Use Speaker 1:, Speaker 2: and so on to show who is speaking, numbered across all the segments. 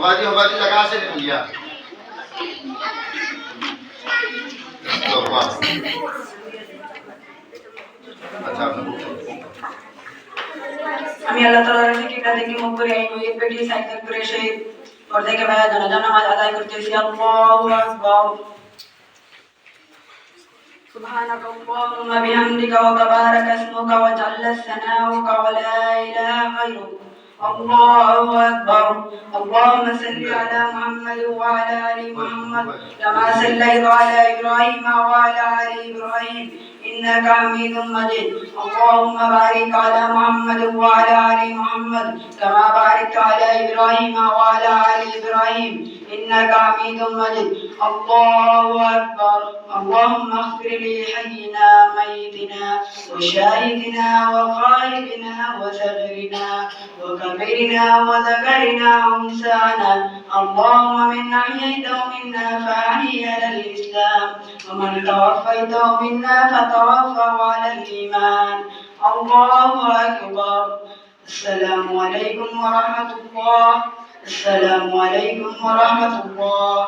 Speaker 1: হবাদি হবাদি জায়গা আছে ইয়া তো বাহ আচ্ছা
Speaker 2: আমি আল্লাহ তাআলার ফিকিরটা থেকে মুখ করে এই ওই পেটি সাইকেল করে সেই ঘর থেকে বাইরে জানাজা নামাজ আদায় করতেছি আল্লাহু আকবার سبحانك اللهم بحمدك وتبارك اسمك وجل ثناؤك ولا اله غيرك الله أكبر. اللهم صل على محمد وعلى آل محمد كما صليت على إبراهيم وعلى آل إبراهيم. إنك حميد مجيد. اللهم بارك على محمد وعلى آل محمد كما باركت على إبراهيم وعلى آل إبراهيم إنك حميد مجيد. الله أكبر. اللهم اغفر لحينا ميتنا وشاهدنا وغائبنا وصغرنا وكبرنا وذكرنا وانسانا اللهم من أحييته منا فاحي على الإسلام ومن توفيته منا فتوفه على الإيمان. الله أكبر. السلام عليكم ورحمة الله. السلام عليكم ورحمة الله.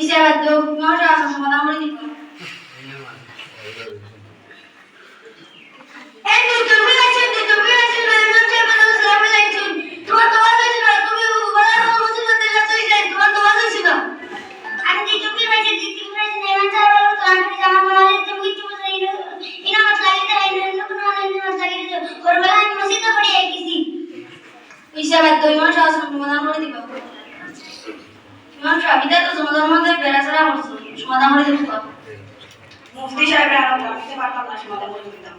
Speaker 3: Isabel Doug Mora, como nombre de হিসাবে দুই মাস আসুন মনে করে দিব ইমাম শাফি তো জমদার মধ্যে বেড়াচড়া করছিল সমাধান করে দিতে
Speaker 2: মুফতি সাহেবের আরও পারতাম না সমাধান করে দিতাম।